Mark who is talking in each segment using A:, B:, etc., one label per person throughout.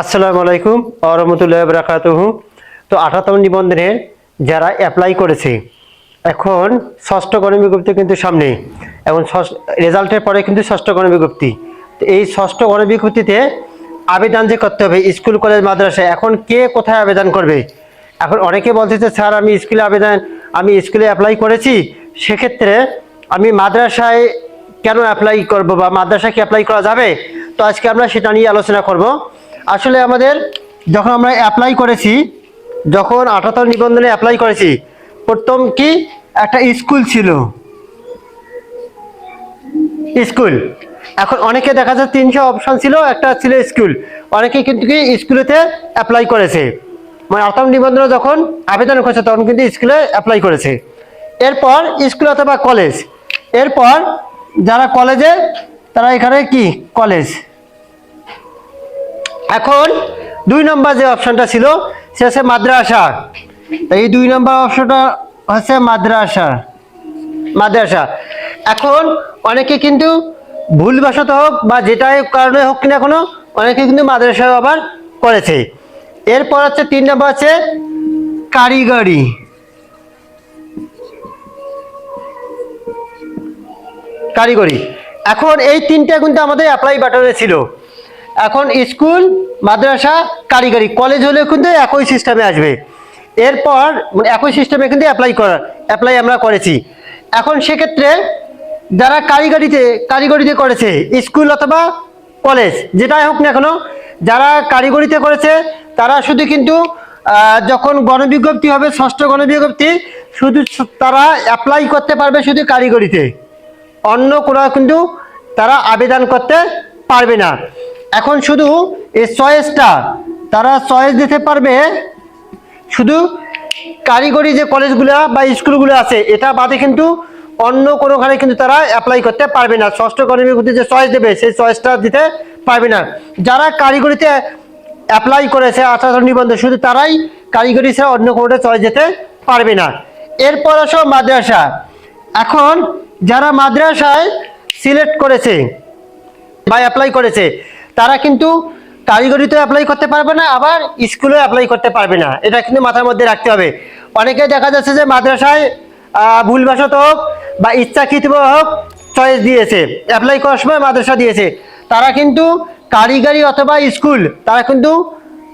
A: আসসালামু আলাইকুম আরহামতুল্লাহ বরাকাতুহ। তো আঠাতম নিবন্ধনে যারা অ্যাপ্লাই করেছে, এখন ষষ্ঠ গণবিজ্ঞপ্তি কিন্তু সামনে এখন রেজাল্টের পরে কিন্তু ষষ্ঠ গণবিজ্ঞপ্তি। তো এই ষষ্ঠ গণবিজ্ঞপ্তিতে আবেদন যে করতে হবে, স্কুল, কলেজ মাদ্রাসায় এখন কে কোথায় আবেদন করবে? এখন অনেকে বলতেছে স্যার, আমি স্কুলে আবেদন, আমি স্কুলে অ্যাপ্লাই করেছি, সেক্ষেত্রে আমি মাদ্রাসায় কেন অ্যাপ্লাই করব বা মাদ্রাসায় কি অ্যাপ্লাই করা যাবে? তো আজকে আমরা সেটা নিয়ে আলোচনা করব। আসলে আমাদের যখন আমরা অ্যাপ্লাই করেছি, যখন আঠাত্তর নিবন্ধনে অ্যাপ্লাই করেছি, প্রথম কি একটা স্কুল ছিল। স্কুল এখন অনেকে দেখা যায় তিনশো অপশন ছিল, একটা ছিল স্কুল অনেকে কিন্তু কি স্কুলেতে অ্যাপ্লাই করেছে। মানে আঠাম নিবন্ধনে যখন আবেদন করেছে, তখন কিন্তু স্কুলে অ্যাপ্লাই করেছে। এরপর স্কুল অথবা কলেজ এরপর যারা কলেজে তারা এখানে কি? কলেজ এখন দুই নম্বর যে অপশনটা ছিল, সে হচ্ছে মাদ্রাসা। এই দুই নম্বর অপশনটা হচ্ছে মাদ্রাসা। মাদ্রাসা। এখন অনেকে কিন্তু ভুলবশত হোক বা যেটাই কারণে হোক কিনা কোনো, অনেকে কিন্তু মাদ্রাসায় আবার করেছে। এরপর হচ্ছে তিন নম্বর হচ্ছে কারিগরি। কারিগরি। এখন এই তিনটা কিন্তু আমাদের অ্যাপ্লাই বাটনে ছিল। এখন স্কুল, মাদ্রাসা, কারিগরি। কলেজ হলেও কিন্তু একই সিস্টেমে আসবে। এরপর মানে একই সিস্টেমে কিন্তু অ্যাপ্লাই করা অ্যাপ্লাই আমরা করেছি। এখন সেক্ষেত্রে যারা কারিগরিতে কারিগরিতে করেছে, স্কুল অথবা কলেজ, যেটাই হোক না কেন, যারা কারিগরিতে করেছে, তারা শুধু কিন্তু যখন গণবিজ্ঞপ্তি হবে, ষষ্ঠ গণবিজ্ঞপ্তি, শুধু তারা অ্যাপ্লাই করতে পারবে শুধু কারিগরিতে। অন্য কোনো কিন্তু তারা আবেদন করতে পারবে না। এখন শুধু এই চয়েসটা তারা চয়েস দিতে পারবে শুধু কারিগরি যে কলেজগুলো বা স্কুলগুলো আছে, এটা বাদে কিন্তু অন্য কোনোখানে কিন্তু তারা অ্যাপ্লাই করতে পারবে না। ষষ্ঠ কর্মীর যে চয়েস দেবে, সেই চয়েসটা দিতে পারবে না। যারা কারিগরিতে অ্যাপ্লাই করেছে, আঠারো নিবন্ধ, শুধু তারাই কারিগরি ছাড়া অন্য কোনোটা চয়েস দিতে পারবে না। এরপর আসো মাদ্রাসা। এখন যারা মাদ্রাসায় সিলেক্ট করেছে বা অ্যাপ্লাই করেছে তারা কিন্তু কারিগরিতে অ্যাপ্লাই করতে পারবে না, আবার স্কুলেও অ্যাপ্লাই করতে পারবে না। এটা কিন্তু মাথার মধ্যে রাখতে হবে। অনেকে দেখা যাচ্ছে যে মাদ্রাসায় ভুলবশত হোক বা ইচ্ছাকৃত হোক চয়েস দিয়েছে। অ্যাপ্লাই করার সময় মাদ্রাসা দিয়েছে। তারা কিন্তু কারিগরি অথবা স্কুল তারা কিন্তু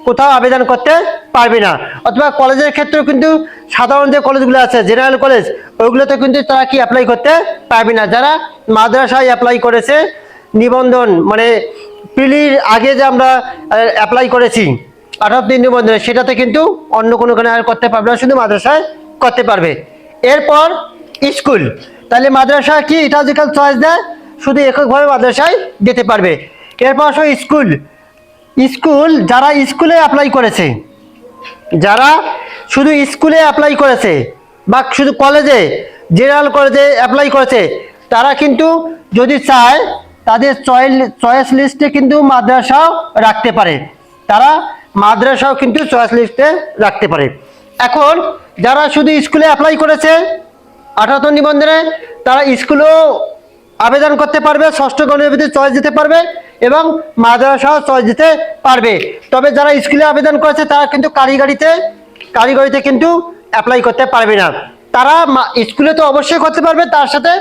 A: কোথাও আবেদন করতে পারবে না। অথবা কলেজের ক্ষেত্রেও কিন্তু সাধারণ যে কলেজগুলো আছে জেনারেল কলেজ ওইগুলোতে কিন্তু তারা কি অ্যাপ্লাই করতে পারবে না। যারা মাদ্রাসায় অ্যাপ্লাই করেছে নিবন্ধন মানে পিলির আগে যে আমরা অ্যাপ্লাই করেছি আঠারো দিন নিবন্ধনে, সেটাতে কিন্তু অন্য কোনো কোনো আর করতে পারবে না, শুধু মাদ্রাসায় করতে পারবে। এরপর স্কুল, তাহলে মাদ্রাসা কি, এটা যেখানে চয়েস দেয়, শুধু এককভাবে মাদ্রাসায় যেতে পারবে। এরপর আসো স্কুল স্কুল যারা স্কুলে অ্যাপ্লাই করেছে, যারা শুধু স্কুলে অ্যাপ্লাই করেছে, বা শুধু কলেজে জেনারেল কলেজে অ্যাপ্লাই করেছে, তারা কিন্তু যদি চায় তাদের চয়েস লিস্টে কিন্তু মাদ্রাসাও রাখতে পারে। তারা মাদ্রাসাও কিন্তু চয়েস লিস্টে রাখতে পারে। এখন যারা শুধু স্কুলে অ্যাপ্লাই করেছে আঠারো নিবন্ধনে, তারা স্কুলেও আবেদন করতে পারবে, ষষ্ঠ গণবিধি চয়েস দিতে পারবে এবং মাদ্রাসাও চয়েস দিতে পারবে। তবে যারা স্কুলে আবেদন করেছে, তারা কিন্তু কারিগরিতে কারিগরিতে কিন্তু অ্যাপ্লাই করতে পারবে না। তারা স্কুলে তো অবশ্যই করতে পারবে, তার সাথে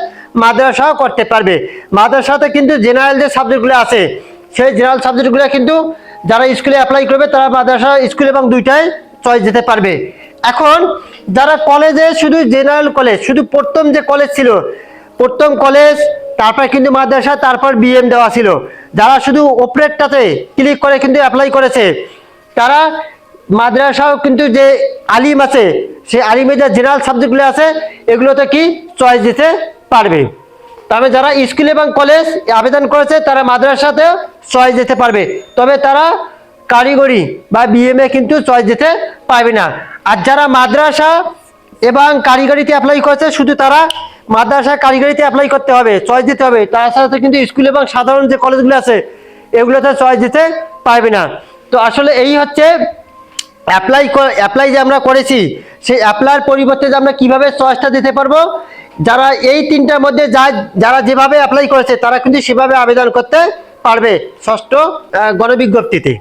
A: মাদ্রাসাও করতে পারবে। মাদ্রাসাতে কিন্তু জেনারেল যে সাবজেক্টগুলো আছে, সেই জেনারেল সাবজেক্টগুলো কিন্তু যারা স্কুলে অ্যাপ্লাই করবে, তারা মাদ্রাসা স্কুল এবং দুইটায় চয়েস দিতে পারবে। এখন যারা কলেজে শুধু জেনারেল কলেজ শুধু প্রথম যে কলেজ ছিল, প্রথম কলেজ তারপর কিন্তু মাদ্রাসা, তারপর বিএম দেওয়া ছিল। যারা শুধু ওপরেরটাতে ক্লিক করে কিন্তু অ্যাপ্লাই করেছে, তারা মাদ্রাসাও কিন্তু যে আলিম আছে, সেই আলিমের যে জেনারেল সাবজেক্টগুলো আছে, এগুলোতে কি চয়েস দিতে পারবে। তবে যারা স্কুল এবং কলেজ আবেদন করেছে, তারা মাদ্রাসাতেও চয়েস দিতে পারবে। তবে তারা কারিগরি বা বিএমএ কিন্তু চয়েস দিতে পারবে না। আর যারা মাদ্রাসা এবং কারিগরিতে অ্যাপ্লাই করেছে, শুধু তারা মাদ্রাসা কারিগরিতে অ্যাপ্লাই করতে হবে চয়েস দিতে হবে। তাছাড়া তো কিন্তু স্কুল এবং সাধারণ যে কলেজগুলো আছে, এগুলোতে চয়েস দিতে পারবে না। তো আসলে এই হচ্ছে অ্যাপ্লাই অ্যাপ্লাই যে আমরা করেছি, সেই অ্যাপ্লাইয়ের পরিবর্তে যে আমরা কীভাবে চয়েসটা দিতে পারব যারা এই তিনটার মধ্যে যা, যারা যেভাবে অ্যাপ্লাই করেছে, তারা কিন্তু সেভাবে আবেদন করতে পারবে ষষ্ঠ গণবিজ্ঞপ্তিতে।